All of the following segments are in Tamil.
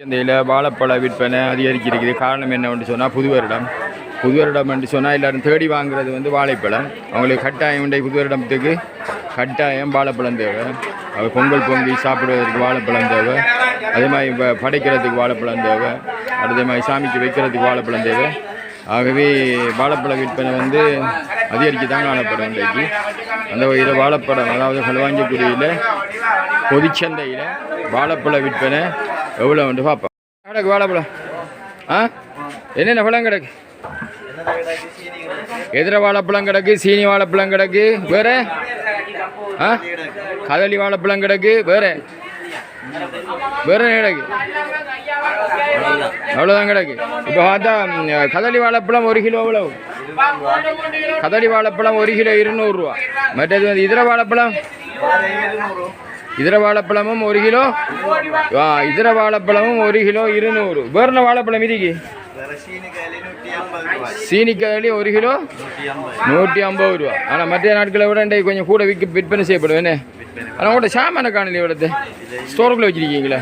சந்தையில் வாழைப்பழ விற்பனை அதிகரிக்கிறது காரணம் என்னவென்று சொன்னால் புது வருடம் புது வருடம் என்று சொன்னால் எல்லோரும் தேடி வாங்குறது வந்து வாழைப்பழம். அவங்களுக்கு கட்டாயம் உண்டை புது வருடத்துக்கு கட்டாயம் வாழைப்பழம் தேவை. அது பொங்கல் பொங்கி சாப்பிடுவதற்கு வாழைப்பழம் தேவை. அதே மாதிரி இப்போ படைக்கிறதுக்கு வாழைப்பழம் தேவை. அதே மாதிரி சாமிக்கு வைக்கிறதுக்கு வாழைப்பழம் தேவை. ஆகவே வாழைப்பழ விற்பனை வந்து அதிகரிக்க தான் காணப்படும் இன்றைக்கு. அந்த வகையில் வாழைப்பழம் அதாவது களுவாஞ்சிக்குடியில் பொதுச்சந்தையில் வாழைப்பழ விற்பனை எவ்வளோ வந்து பார்ப்போம். கிடக்கு வாழைப்பழம் ஆ? என்னென்ன பழம் கிடக்கு? எதிர வாழைப்பழம் கிடக்கு சீனி வாழைப்பழம் கிடக்கு வேற? ஆ? கதளி வாழைப்பழம் கிடக்கு வேற? வேற கிடக்கு? அவ்வளோதான் கிடக்கு. இப்போ பார்த்தா கதளி வாழைப்பழம் ஒரு கிலோ எவ்வளவு? கதளி வாழைப்பழம் ஒரு கிலோ இருநூறுவா மற்றது வந்து இதர வாழைப்பழம்? இதர வாழைப்பழமும் ஒரு கிலோ? ஆ இதர வாழைப்பழமும் ஒரு கிலோ இருநூறு. வேற என்ன வாழைப்பழம் இதுக்கு சீனிக்காய் ஒரு கிலோ நூற்றி ஐம்பது ரூபா. ஆனால் மற்ற நாட்களை விட இன்றைக்கு கொஞ்சம் கூட விற்க விற்பனை செய்யப்படும். என்ன? ஆனால் உங்கள்கிட்ட சாமான காணல இவ்வளோத்து ஸ்டோருக்குள்ளே வச்சிருக்கீங்களா?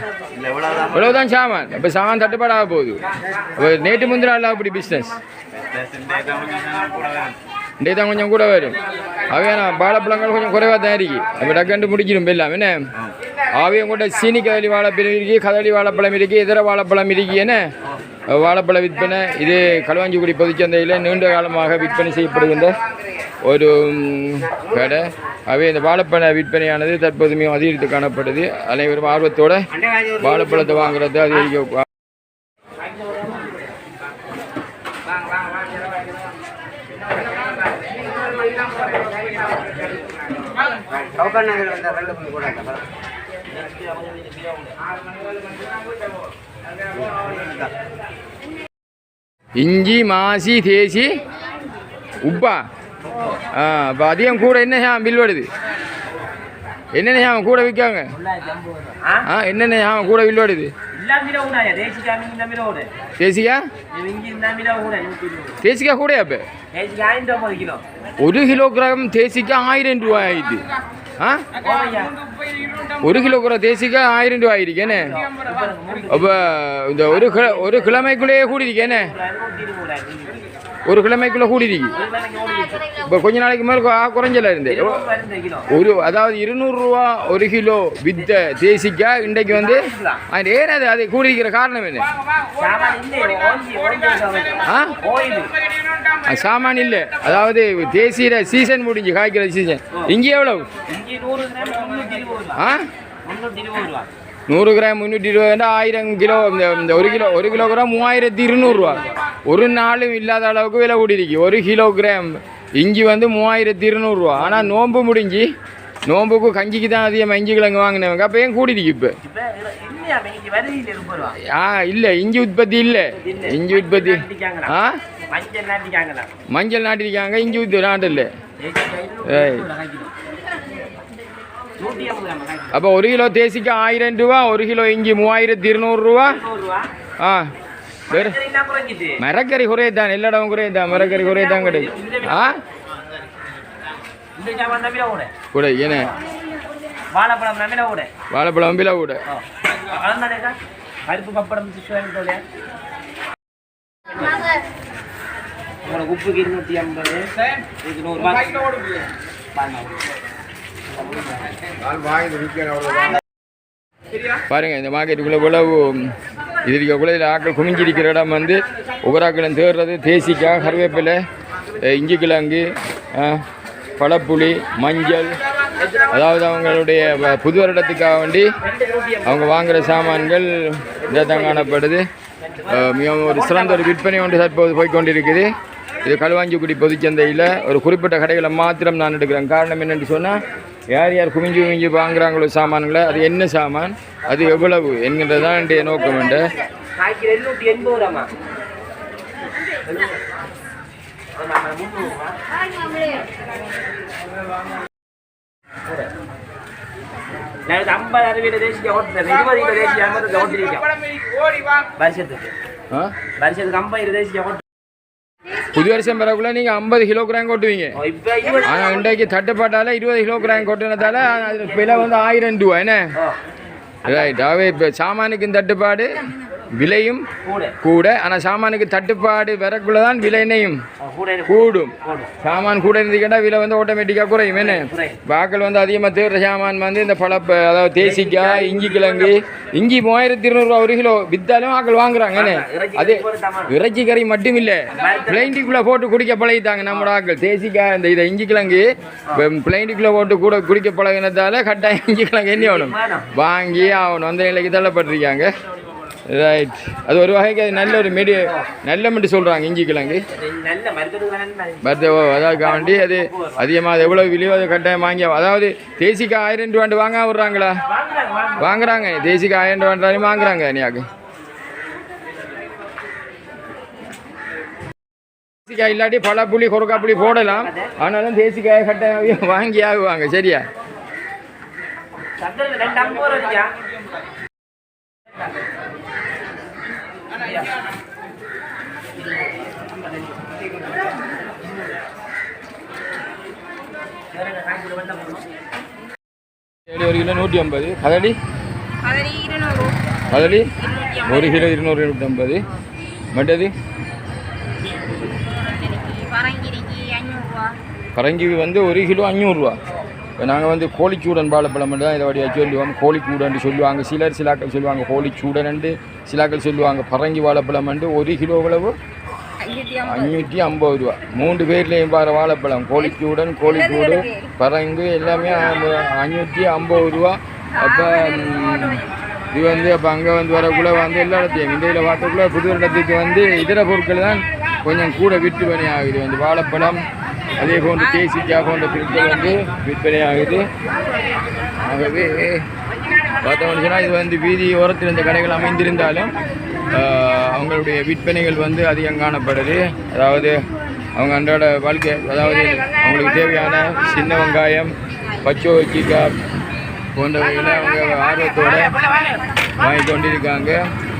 இவ்வளவுதான் சாமான். இப்போ சாமான் தட்டுப்பாடாக போகுது. இப்போ நேற்று முந்தின நாள் அப்படி பிஸ்னஸ் இன்றைக்கு தான் கொஞ்சம் கூட வரும். ஆகவே வாழைப்பழங்கள் கொஞ்சம் குறைவாக தான் இருக்கு அப்போ டக்கண்டு முடிக்கணும் எல்லாம். என்ன? அவையும் கூட சீனி கதளி வாழைப்பழம் இருக்கு கதளி வாழைப்பழம் இருக்கு இதர வாழைப்பழம் இருக்கு. என்ன? வாழைப்பழ விற்பனை இது களுவாஞ்சிக்குடி பொதுச்சந்தையில் நீண்ட காலமாக விற்பனை செய்யப்படுகின்ற ஒரு கடை. அவை இந்த வாழைப்பழ விற்பனையானது தற்போது மிகவும் அதிகரித்து காணப்படுது. அனைவரும் ஆர்வத்தோட வாழைப்பழத்தை வாங்குறது அதிகரிக்க சவுக்கர் நகர் வந்த ரெண்டு மூணு கூட இந்த பழம். இஞ்சி மாசி தேசி உப்பா. ஆ இப்போ அதிகம் கூட என்ன பில் வருது? என்னென்ன சாம் கூட விற்காங்க? ஆ? என்னென்ன சாம் கூட பில் வருது? தேசிக்கா தேசிக்கா? கூட அப்போ? ஒரு கிலோகிராம் தேசிக்கா ஆயிரம் ரூபாய் ஆயிடுது ஒரு கிலோ கூட கிலோகிராம் தேசிக்கா ஆயிரம் ரூபாய் ஆயிருக்கேனே. அப்போ இந்த ஒரு ஒரு கிழமைக்குள்ளேயே கூடியிருக்கேனே. ஒரு கிழமைக்குள்ளே கூடியிருக்கு. இப்போ கொஞ்ச நாளைக்கு மேலே குறைஞ்சல இருந்து. ஒரு அதாவது இருநூறுரூவா ஒரு கிலோ வித்த தேசிக்காய் இன்றைக்கு வந்து அது ஏன் அது அது கூடியிருக்கிற காரணம் என்ன? ஆ? சாமான் இல்லை. அதாவது தேசிய சீசன் முடிஞ்சு காய்க்கிற சீசன் இங்கே எவ்வளவு? ஆ? நூறு கிராம் முந்நூற்றி இருபது ஆயிரம் கிலோ இந்த இந்த ஒரு கிலோ ஒரு கிலோ கிராம் மூவாயிரத்தி இருநூறுவா ஒரு நாளும் இல்லாத அளவுக்கு விலை கூடியிருக்கு ஒரு கிலோ கிராம் இஞ்சி வந்து மூவாயிரத்தி இருநூறுவா ஆனால் நோன்பு முடிஞ்சு நோன்புக்கு கஞ்சிக்கு தான் அதிகமாக இஞ்சி கிழங்கு வாங்கினவங்க அப்போ ஏன் கூடியிருக்கு இப்போ ஆ இல்லை இஞ்சி உற்பத்தி இல்லை இஞ்சி உற்பத்தி ஆ மஞ்சள் நாட்டிருக்காங்க இஞ்சி உற்பத்தி நாட்டில் ஏய். நூத்தி ஐம்பது ரூபா காய்ச்சி அப்போ ஒரு கிலோ தேசிக்கு ஆயிரம் ரூபா ஒரு கிலோ இஞ்சி மூவாயிரத்தி இருநூறுவா ஆ வேறு என்ன குறைஞ்சிட்டு மரக்கறி குறையத்தான் எல்லா இடமும் குறையத்தான் மரக்கறி குறையத்தான் கிடையாது ஆ கூட கூட ஏன வாழைப்பழம் நம்பிட கூட வாழைப்பழம் விலை கூட பருப்பு பப்படம் உங்களுக்கு உப்புக்கு இருநூத்தி ஐம்பது இதுக்கு நூறுரூவா பாருங்க இந்த மார்க்கெட்டுக்குள்ள இவ்வளவு இது இருக்கக்குள்ள இதில் ஆக்கள் குமிஞ்சிருக்கிற இடம் வந்து ஒவ்வொரு தேடுறது தேசிக்காய் கருவேப்பிலை இஞ்சி கிழங்கு பழப்புளி மஞ்சள். அதாவது அவங்களுடைய வ- புது வருடத்துக்காக வேண்டி அவங்க வாங்குகிற சாமான்கள் இதான் காணப்படுது. மிகவும் ஒரு சிறந்த ஒரு விற்பனை ஒன்று தற்போது போய்க்கொண்டிருக்குது இது களுவாஞ்சிக்குடி பொதுச்சந்தையில் ஒரு குறிப்பிட்ட கடைகளை மாத்திரம் நான் எடுக்கிறேன். காரணம் என்னென்னு சொன்னால் யார் யார் குமிஞ்சு குமிஞ்சு வாங்குறாங்களோ சாமான்களை அது என்ன சாமான் அது எவ்வளவு என்கின்றது தான் என்னுடைய நோக்கம் உண்டு. ஐம்பது அறுபது தேசிக்க ஓட்டுறேன் இருபது தேசிய ஐம்பது ஓட்டிருக்கேன் வருஷத்துக்கு வருஷத்துக்கு ஐம்பது தேசிக்க ஓட்டு புது வருஷம் பிறகுள்ள நீங்கள் ஐம்பது கிலோகிராம் கொட்டுவீங்க. இப்போ இருபது ஆனால் இன்றைக்கு தட்டுப்பாட்டால் இருபது கிலோகிராம் கொட்டினதால அது விலை வந்து ஆயிரம் ரூபா என்ன? ரைட் அவை இப்போ சாமானுக்கும் தட்டுப்பாடு. விலையும் கூட. ஆனால் சாமானுக்கு தட்டுப்பாடு வரக்குள்ள தான் கூட இருக்கு. கூடும். சாமான் கூட இருந்துக்கிட்டா விலை வந்து ஆட்டோமேட்டிக்காக குறையும். என்ன. வாக்கள் வந்து அதிகமாக தேடுற சாமான் வந்து இந்த பழப்ப அதாவது தேசிக்காய் இஞ்சி கிழங்கு இஞ்சி மூவாயிரத்தி இருநூறுவா ஒரு கிலோ வித்தாலும் ஆக்கள் வாங்குறாங்க. என்ன? அது. இறைச்சி கறி மட்டும் இல்லை பிளைண்டிக்குள்ளே போட்டு குடிக்க பழகிட்டாங்க நம்மளோட ஆக்கள் தேசிக்காய் இந்த இதை இஞ்சி கிழங்கு பிளைண்டிக்குள்ளே போட்டு கூட குடிக்க பழகினதால கட்டாயம் இஞ்சி கிழங்கு என்ன ஆகணும்? வாங்கி ஆகணும். அந்த நிலைக்கு தள்ளப்பட்டிருக்காங்க. ரைட் அது ஒரு வகைக்கு அது நல்ல ஒரு மெடி நல்ல மட்டும் சொல்கிறாங்க இஞ்சி கிழங்கு. அது அதாவது அது அதிகமாக அது எவ்வளோ விலையோ அது கட்டாயம் வாங்கி அதாவது தேசிக்கு ஆயிரம் ரூபாண்டு வாங்க விட்றாங்களா? வாங்குறாங்க வாங்குறாங்க ஆயிரம் ரூபாண்டாலும் வாங்குறாங்க நீயாக்கு தேசிக்காய் இல்லாட்டி பல புளி கொரக்கா புளி போடலாம். ஆனாலும் தேசிக்காயை கட்டாயம் வாங்கி ஆகுவாங்க சரியா சக்கரை ரெண்டு ஐம்பது ரூபா இருக்கியா ஏழு ஒரு கிலோ நூற்றி ஐம்பது. கதலி இருநூற்றி ஒரு கிலோ இருநூறு மற்றது ஐம்பது. அஞ்சூறுரூவா பரங்கி வந்து ஒரு கிலோ அஞ்சூறுரூவா இப்போ நாங்கள் வந்து கோழிச்சூடன் வாழைப்பழம் தான் இதை வழியாக சொல்லுவோம். கோழிக்கூடன்னு சொல்லுவாங்க. சிலர் சிலாக்கள் சொல்லுவாங்க. கோழிச்சூடன்ண்டு சிலாக்கள் சொல்லுவாங்க. பரங்கி வாழைப்பழம் வந்து ஒரு கிலோ அளவு அஞ்சூற்றி ஐம்பது ரூபா. மூன்று பேர்லேயும் பாரு வாழைப்பழம் கோழிச்சூடன் கோழிக்கூடு பரங்கு எல்லாமே அஞ்சூற்றி ஐம்பது ரூபா. அப்போ இது வந்து அப்போ அங்கே வந்து வரக்குள்ளே வந்து எல்லா இடத்தையும் இந்த இதில் பார்த்தக்குள்ள புது இடத்துக்கு வந்து இதர பொருட்கள் தான் கொஞ்சம் கூட விற்பனை ஆகுது. வந்து வாழைப்பழம் அதே போன்று தேசிக்காய் போன்ற பொருட்கள் வந்து விற்பனை ஆகுது ஆகவே பார்த்தோம்னு சொன்னால் இது வந்து வீதி ஓரத்தில் இந்த கடைகள் அமைந்திருந்தாலும் அவங்களுடைய விற்பனைகள் வந்து அதிகம் காணப்படுது. அதாவது அவங்க அன்றாட வாழ்க்கை அதாவது அவங்களுக்கு தேவையான சின்ன வெங்காயம் பச்சை வச்சிக்காய் போன்றவைகளை அவங்க ஆர்வத்தோட வாங்கி கொண்டிருக்காங்க.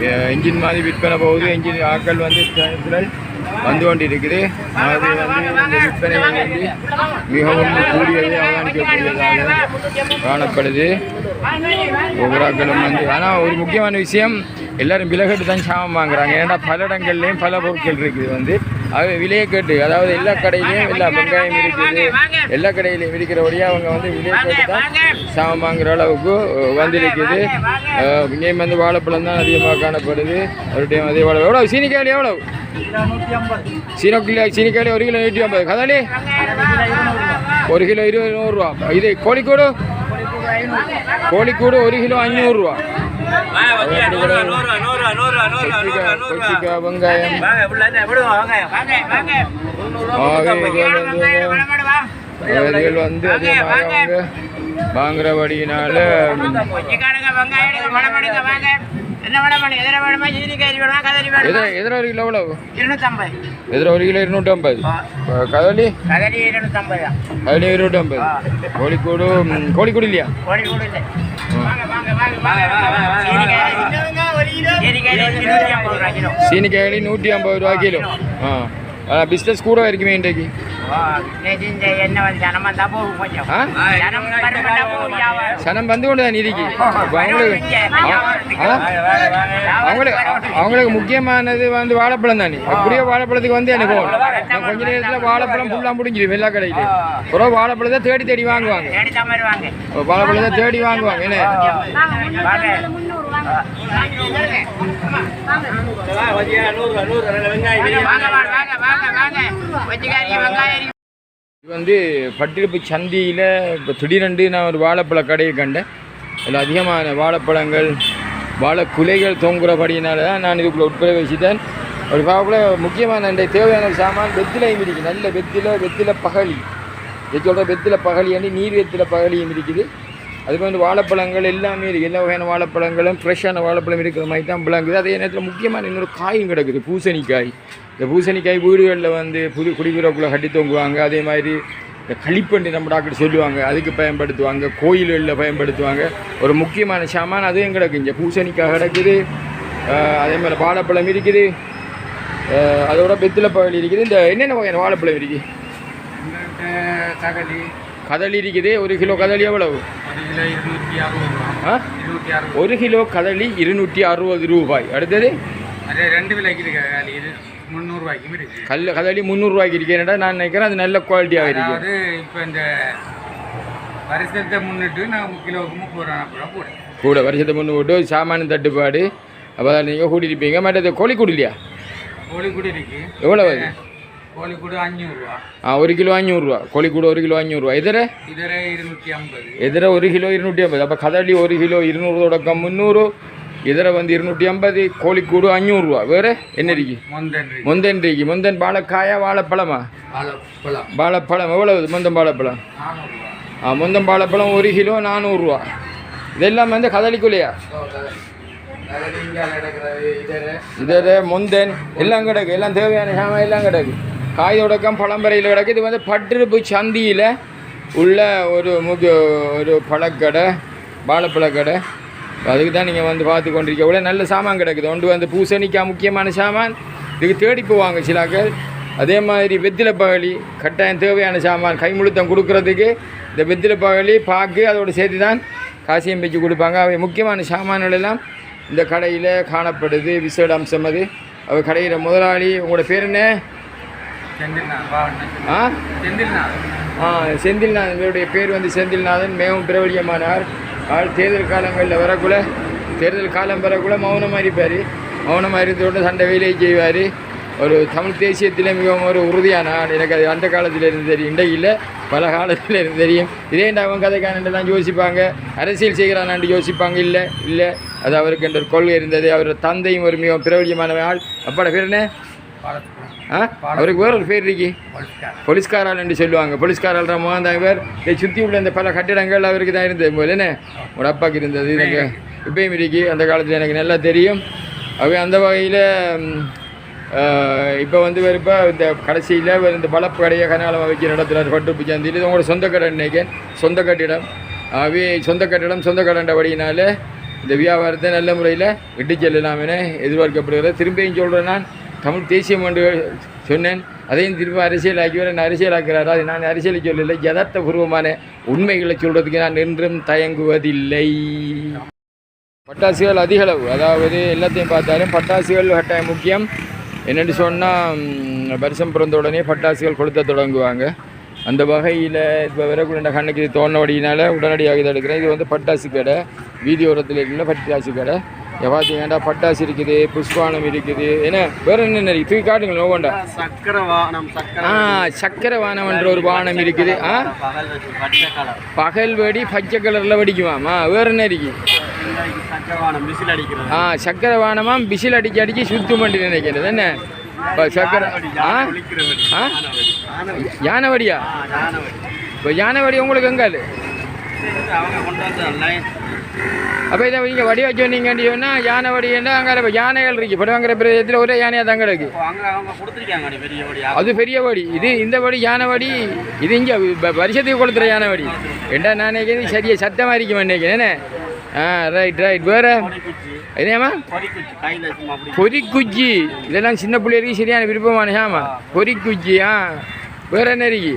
அஹ், இன்ஜின் மாதிரி விற்பனை போகுது. இன்ஜின் ஆட்கள் வந்து வந்து கொண்டிருக்குது. அது வந்து விற்பனை வந்து மிகவும் கூடியது அவதானிக்கக்கூடியதாக காணப்படுது. ஒவ்வொருக்களும் வந்து ஆனால் ஒரு முக்கியமான விஷயம் எல்லாரும் விலகட்டு தான் சாமம் வாங்குறாங்க. ஏன்னா பல இடங்கள்லேயும் பல பொருட்கள் இருக்குது வந்து. அது விலையை கேட்டு அதாவது எல்லா கடையிலையும் எல்லா வெங்காயம் இருக்குது. எல்லா கடையிலையும் இருக்கிறபடியாக அவங்க வந்து விலையை கேட்டு தான் சாமம் வாங்குற அளவுக்கு வந்திருக்குது. இங்கேயும் வந்து வாழைப்பழம் தான் அதிகமாக காணப்படுது. ஒரு டைம் அதே வாழை எவ்வளோ சீனிக்காய் எவ்வளோ சீனக்கிலோ சீனிக்காய் ஒரு கிலோ நூற்றி ஐம்பது. கதாளி ஒரு கிலோ இருபது நூறுரூவா இது கோழிக்கூடு? கோழிக்கூடு ஒரு கிலோ அஞ்சூறுரூவா வெங்காயம் இதுகள் அதிகமாக அவங்க வாங்குறபடியினால எதிர எதிர ஒரு கிலோ எவ்வளவு? எதிர ஒரு கிலோ இருநூற்றம்பது. கதலி? கதலி இருநூற்றம்பது. கோழிக்கூடு கோழிக்கூடு சீனிக்காய் நூற்றி ஐம்பது ரூபா கிலோ. ஆ. பிஸ்னஸ் கூட இருக்குமே இன்றைக்கு. சனம் வந்து கொண்டு தான் இப்ப அவங்களுக்கு? அவங்களுக்கு அவங்களுக்கு முக்கியமானது வந்து வாழைப்பழம் தானே. அப்படியே வாழைப்பழத்துக்கு வந்து எனக்கு கொஞ்ச நேரத்தில் வாழைப்பழம் ஃபுல்லாக முடிஞ்சிடும் எல்லா கடையிலையும் அப்புறம் வாழைப்பழத்தை தேடி தேடி வாங்குவாங்க. வாழைப்பழத்தை தேடி வாங்குவாங்க. என்ன? இது வந்து பட்டிருப்பு சந்தியில் இப்போ திடீரென்று நான் ஒரு வாழைப்பழ கடையை கண்டேன். அதில் அதிகமான வாழைப்பழங்கள் வாழை குலைகள் தொங்குறபடியினால தான் நான் இதுக்குள்ளே உட்பட வச்சுட்டேன் ஒரு பார்க்கல முக்கியமான இந்த தேவையான சாமான் வெத்திலையும் இருக்குது நல்ல வெத்தில வெத்தில பகலி. இது சொல்கிற வெத்தில பகலி அண்டி நீர் வெத்தில பகலியும் இருக்குது அதுக்கு வந்து வாழைப்பழங்கள் எல்லாமே இருக்குது எல்லா வகையான வாழைப்பழங்களும் ஃப்ரெஷ்ஷான வாழைப்பழம் இருக்கிற மாதிரி தான் விளங்குது. அதே நேரத்தில் முக்கியமான இன்னொரு காயும் கிடக்குது. பூசணிக்காய். இந்த பூசணிக்காய் வீடுகளில் வந்து புது குடிபுறக்குள்ளே கட்டி தொங்குவாங்க. அதே மாதிரி இந்த களிப்பண்டி நம்ம டாக்டர் சொல்லுவாங்க. அதுக்கு பயன்படுத்துவாங்க. கோயில்களில் பயன்படுத்துவாங்க. ஒரு முக்கியமான சாமான் அதுவும் கிடக்கு. இங்கே பூசணிக்காய் கிடக்குது. அதே மாதிரி வாழைப்பழம் இருக்குது. அதோட வெத்தில பகல் இருக்குது. இந்த என்னென்ன வகையான வாழைப்பழம் இருக்குது? கதளி இருக்குது. ஒரு கிலோ கதளி எவ்வளவு? ஒரு கிலோ கதளி இருநூற்றி அறுபது. ரூபாய். அடுத்தது? ரெண்டு விலைக்கு முந்நூறுரூவாய்க்கும் இருக்கு. கல் கதளி முந்நூறுரூவாய்க்கு இருக்கேன்டா நான் நினைக்கிறேன் அது நல்ல குவாலிட்டியாக இருக்கு. அதாவது இப்போ இந்த வருஷத்தை முன்னிட்டு நான் கிலோவுக்கு முப்பது ரூபா போடுறேன். கூட வருஷத்தை முன்னு விட்டு சாமான தட்டுப்பாடு. அப்போ அதை நீங்கள் கூட்டியிருப்பீங்க. மற்றது கோழிக்கூடு இல்லையா? கோழிக்கூடு இருக்கு. எவ்வளோ வருது கோழிக்கூடு அஞ்சூறுரூவா ஆ ஒரு கிலோ அஞ்சூறுரூவா கோழிக்கூடு ஒரு கிலோ அஞ்சூறுரூவா எதிர இதர இருநூற்றி ஐம்பது. எதிர ஒரு கிலோ இருநூற்றி ஐம்பது. அப்போ கதளி ஒரு கிலோ இருநூறு தொடக்கம் முந்நூறு. இதர வந்து இருநூற்றி ஐம்பது கோழிக்கூடு அஞ்சூறுரூவா வேறு? என்ன இருக்கு மொந்தன் இருக்கு முந்தன் வாழைக்காயா வாழைப்பழமா? வாழைப்பழம். எவ்வளவு முந்தன் வாழைப்பழம் ஆ முந்தன் வாழைப்பழம் ஒரு கிலோ நானூறுரூவா இதெல்லாம் வந்து கதளிக்குள்ளையா இதர. முந்தன் எல்லாம் கிடக்கு. எல்லாம் தேவையான சாமான் எல்லாம் கிடக்கு. காய் தொடக்கம் பழம்பரையில் கிடக்கு. இது வந்து பட்டிருப்பு சந்தியில் உள்ள ஒரு முக்கிய ஒரு பழக்கடை வாழைப்பழக்கடை. அதுக்கு தான் நீங்கள் வந்து பார்த்து கொண்டிருக்க இவ்வளோ நல்ல சாமான் கிடக்குது. ஒன்று வந்து பூசணிக்காய் முக்கியமான சாமான். இதுக்கு தேடி போவாங்க சிலாக்கள் அதே மாதிரி வெத்திலை பகலி கட்டாயம் தேவையான சாமான் கைமுழுத்தம் கொடுக்கறதுக்கு இந்த வெத்திலை பகலி பாக்கு அதோடு சேர்த்து தான் காசியம் வச்சு கொடுப்பாங்க. அவை முக்கியமான சாமான்கள் எல்லாம் இந்த கடையில் காணப்படுது. விசேட அம்சம் அது. அவ கடையில் முதலாளி உங்களோட பேர் என்ன? ஆ? செந்தில்நாத் ஆ செந்தில்நாதன். இவருடைய பேர் வந்து செந்தில்நாதன். மிகவும் பிரபலியமானார். ஆள் தேர்தல் காலங்களில் வரக்குள்ள தேர்தல் காலம் வரக்குள்ள மௌனமாக இருப்பார் மௌனமாக இருந்தோட சண்டை வேலையை செய்வார். ஒரு தமிழ் தேசியத்தில் மிகவும் ஒரு உறுதியான ஆள். எனக்கு அது அந்த காலத்தில் இருந்து தெரியும். இன்றைக்கு இல்லை பல காலத்தில் இருந்து தெரியும். இதே அவன் கதைக்கானலாம் யோசிப்பாங்க. அரசியல் செய்கிறானாண்டு யோசிப்பாங்க. இல்லை இல்லை. அது அவருக்கு என்ற கொள்கை இருந்தது. அவர் தந்தையும் ஒரு மிகவும் பிரபலியமான ஆள். அப்பட பேர் என்ன? அவருக்கு வேற ஒரு பேர் இருக்கு. போலீஸ்காரால் என்று சொல்லுவாங்க. போலீஸ்காரால் மோகன் இவர். இதை சுற்றி உள்ள இந்த பல கட்டிடங்கள் அவருக்கு தான் இருந்தது போல என்ன? உங்களோட அப்பாவுக்கு இருந்தது எனக்கு. இப்பயும் இருக்கு. அந்த காலத்தில் எனக்கு நல்லா தெரியும். அவை அந்த வகையில் இப்போ வந்து வெறுப்பா இந்த கடைசியில் இந்த வளப்பு கடையை கனாலம் வைக்கிற இடத்துல பட்டு சந்தையில் இது உங்களோட சொந்த கடை நினைக்கிறேன் சொந்த கட்டிடம். அவை சொந்த கட்டிடம் சொந்த கடைன்றபடியினால இந்த வியாபாரத்தை நல்ல முறையில் விட்டு செல்லலாம் என எதிர்பார்க்கப்படுகிறது. திரும்பியும் சொல்கிறேன் நான். தமிழ் தேசியம் என்று சொன்னேன் அதையும் திரும்ப அரசியலாக்கி வர நான் அது நான் அரசியலை சொல்லலை யதார்த்தபூர்வமான உண்மைகளை சொல்கிறதுக்கு நான் என்றும் தயங்குவதில்லை. பட்டாசுகள் அதிகளவு அதாவது எல்லாத்தையும் பார்த்தாலும் பட்டாசுகள் கட்டாயம் முக்கியம். என்னென்னு சொன்னால் வருஷம் பிறந்த உடனே பட்டாசுகள் கொளுத்த தொடங்குவாங்க. அந்த வகையில் இப்போ வரக்கூடிய கண்ணுக்கு இது உடனடியாக இதை எடுக்கிறேன். இது வந்து பட்டாசு கடை வீதி ஓரத்தில் இருக்கிற பட்டாசு கடை. பார்த்தீங்கன்னா பட்டாசு இருக்குது புஷ்பானம் இருக்குது என்ன? வேற என்ன இருக்குது தூக்கி காட்டுங்களேன் ஒவ்வொன்றா சக்கர ஆ சக்கர வானம்ன்ற ஒரு வானம் இருக்குது. ஆ? பகல் வெடி பச்சை கலரில் வெடிக்குமாமா வேற என்ன இருக்கு? சக்கர வாகனம் விசில் அடிக்கிறது. ஆ சக்கரை வானமா? பிசில் அடிக்க அடிக்க சுத்து பண்ணி நினைக்கிறது. என்ன? இப்போ சக்கரை ஆ? ஆ? யானை வடியா? இப்போ யானை வடி உங்களுக்கு லைன் அப்போ இதை நீங்கள் வடி வச்சு வந்தீங்கன்னு சொன்னால் யானை வடின்னா அங்கே யானைகள் இருக்கு. படுவாங்கிற பிரதேசத்தில் ஒரே யானையாக தான் கிடக்கு அது பெரிய வடி. இது இந்த வடி யானை வடி. இது இங்கே வருஷத்துக்கு கொளுத்துற யானை வடி. ஏண்டா நான் நினைக்கிறது சரியா சத்தமாக இருக்கும் நினைக்கிறேன். ஆ ரைட் ரைட் வேற? என்னம்மா பொறிக்குச்சி இதெல்லாம் சின்ன பிள்ளைகளுக்கு சரியான விருப்பமான ஆமா பொறிக்குச்சி ஆ. வேற என்ன இருக்கு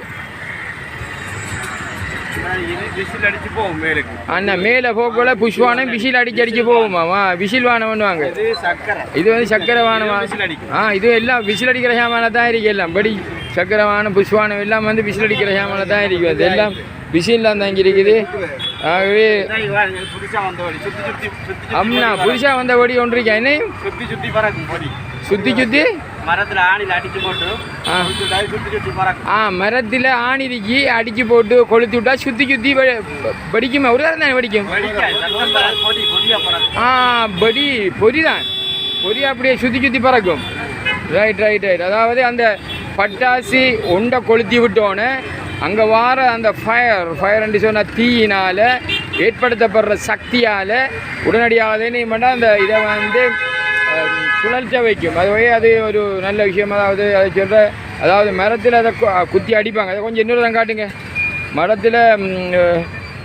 இது விசில் அடிச்சு போகும் மேலுக்கு அண்ணா மேலே போக்குள்ள புஷ்வானம் விசில் அடிச்சு அடிச்சு போகுமாமா விசில் வானம் பண்ணுவாங்க இது வந்து சக்கரை வானமா? ஆ இது எல்லாம் விசில் அடிக்கிற சாமான தான் இருக்கு எல்லாம். படி சக்கரை வானம் புஷ்வானம் எல்லாம் வந்து விசில் அடிக்கிற சாமான தான் இருக்கு. அது எல்லாம் விசில்லாம் தான் இங்கே இருக்குது. ஆகவே அம்னா புதுசாக வந்த வடி ஒன்று இருக்கா? என்ன சுத்தி சுத்தி பறக்கும் பொடி. சுற்றி சுற்றி மரத்துல ஆணில அடிச்சு போட்டு ஆ. சுத்தி சுத்தி சுத்தி மரத்தில் ஆணிதிக்கு அடிச்சு போட்டு கொளுத்தி விட்டா சுற்றி சுற்றி படிக்குமா ஒரு தரம் தானே படிக்கும் ஆ படி பொரி தான் பொரி அப்படியே சுற்றி சுற்றி பறக்கும். ரைட் ரைட் ரைட் அதாவது அந்த பட்டாசு உண்டை கொளுத்தி விட்டோன்னே அங்கே வார அந்த ஃபயர் ஃபயர்ன்னு சொன்ன தீயினால் ஏற்படுத்தப்படுற சக்தியால் உடனடியாக என்ன பண்ணால் அந்த இதை வந்து சுழற்ச வைக்கும் அது வழி அது ஒரு நல்ல விஷயம் அதாவது அதை சொல்கிற அதாவது மரத்தில் அதை கு- குத்தி அடிப்பாங்க அதை கொஞ்சம் இன்னொரு தான் காட்டுங்க மரத்தில்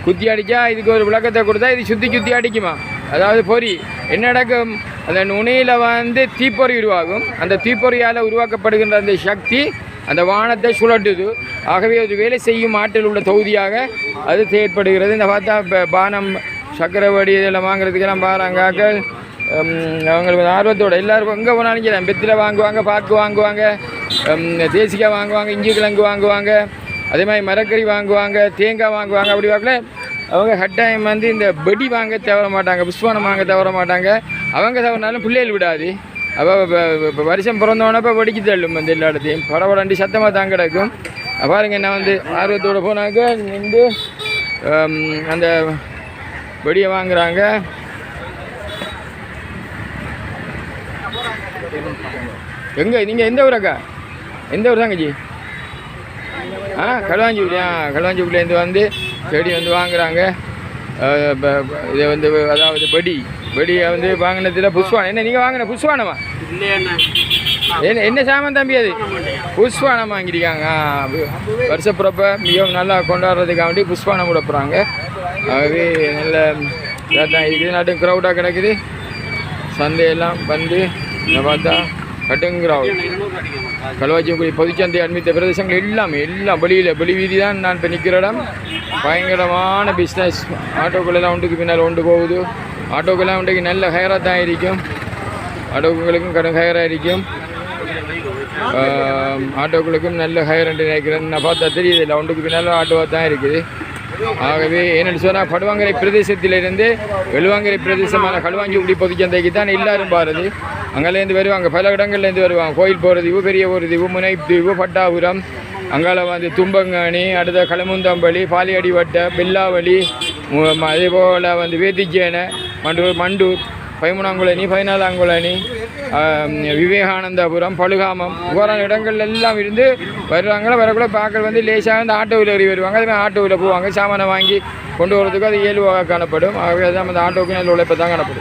குத்தி அடித்தா இதுக்கு ஒரு விளக்கத்தை கொடுத்தா இது சுற்றி சுற்றி அடிக்குமா அதாவது பொறி என்ன நடக்கும் அந்த நுனியில் வந்து தீப்பொறி உருவாகும் அந்த தீப்பொறியால் உருவாக்கப்படுகின்ற அந்த சக்தி அந்த வானத்தை சுழட்டுது ஆகவே அது வேலை செய்யும் ஆற்றல் உள்ள தொகுதியாக அது செயற்படுகிறது இந்த பார்த்தா இப்போ பானம் சக்கரவடி இதெல்லாம் வாங்குறதுக்கெல்லாம் பாருங்காக்கள் அவங்களுக்கு ஆர்வத்தோட எல்லாருக்கும் எங்கே போனாலும் சரி பெத்தில வாங்குவாங்க பாக்கு வாங்குவாங்க தேசிக்காய் வாங்குவாங்க இஞ்சி கிழங்கு வாங்குவாங்க அதே மாதிரி மரக்கறி வாங்குவாங்க தேங்காய் வாங்குவாங்க அப்படி பார்க்கல அவங்க கட்டாயம் வந்து இந்த பெடி வாங்க தவற மாட்டாங்க புஷ்பானம் வாங்க தவற மாட்டாங்க. அவங்க தவறினாலும் பிள்ளைகள் விடாது. அப்போ இப்போ வருஷம் பிறந்தவனப்போ வெடிச்சு தள்ளும் வந்து எல்லா இடத்தையும். படபடண்டி சத்தமாக தான் கிடக்கும். பாருங்க என்ன வந்து ஆர்வத்தோடு போனாக்க நின்று அந்த வெடியை வாங்குறாங்க. எங்கே நீங்கள் எந்த ஊர் அக்கா? எந்த ஊர் தாங்கஜி ஆ களுவாஞ்சிபுரியா களுவாஞ்சிபுரிலேருந்து வந்து செடி வந்து வாங்குறாங்க. இதை வந்து அதாவது படி வெடியை வந்து வாங்கினதில் புஷ்வானம். என்ன நீங்கள் வாங்கின புஷ்வானமா? என்ன என்ன சாமான் தம்பி அது? புஷ்வானம் வாங்கியிருக்காங்க. வருஷப்புறப்ப வருஷப்பிறப்ப மிகவும் நல்லா கொண்டாடுறதுக்காக வேண்டி புஷ்வானம் கொடுப்புறாங்க ஆகவே நல்ல இதாக தான் இருக்குது க்ரௌடாக கிடக்குது. சந்தையெல்லாம் வந்து என்ன பார்த்தா கட்டுங்கிறோம் கலவாச்சிக்குடி பொதுச்சந்தை அண்மித்த பிரதேசங்கள் எல்லாமே எல்லாம் வெளியில் வெளி வீதி தான் நான் இப்போ நிற்கிற இடம் பயங்கரமான பிஸ்னஸ் ஆட்டோக்களெல்லாம் ஒன்றுக்கு பின்னால் ஒன்று போகுது ஆட்டோக்கெல்லாம் ஒன்றைக்கு நல்ல ஹயராக தான் இருக்கும் ஆட்டோக்களுக்கும் கடும் ஹயராக இருக்கும் ஆட்டோக்களுக்கும் நல்ல ஹயர் என்று நினைக்கிறேன் நான் பார்த்தா தெரியுது இல்லை ஒன்றுக்கு பின்னாலும் ஆட்டோவாக தான் இருக்குது ஆகவே என்னென்னு சொன்னால் படுவாங்கரை பிரதேசத்திலிருந்து வெளுவாங்கரை பிரதேசமான களுவாஞ்சிக்குடி பொதுச்சந்தைக்கு தான் எல்லாரும் பாருது அங்கேருந்து வருவாங்க பல இடங்கள்லேருந்து வருவாங்க. கோயில் போகிற தீவு பெரிய ஒரு தீவு முனைத்தீவு பட்டாபுரம். அங்கால வந்து தும்பங்காணி அடுத்த களமுந்தம்பள்ளி பாலியடி வட்டை பெல்லாவளி அதே போல் வந்து வேதிச்சேனை மண்டூர் மண்டூர் பதிமூணாங்குழனி பதினாலாங்குழனி விவேகானந்தபுரம் பழுகாமம் இவ்வாறான இடங்கள் எல்லாம் இருந்து வருவாங்க வரக்குள்ள பார்க்கல் வந்து லேசாக வந்து ஆட்டோவில் ஏறி வருவாங்க. அதுமாதிரி ஆட்டோவில் போவாங்க. சாமானை வாங்கி கொண்டு வரதுக்கு அது இயல்பாக காணப்படும். ஆகவே தான் அந்த ஆட்டோவுக்கு நல்ல உழைப்பு தான் காணப்படும்.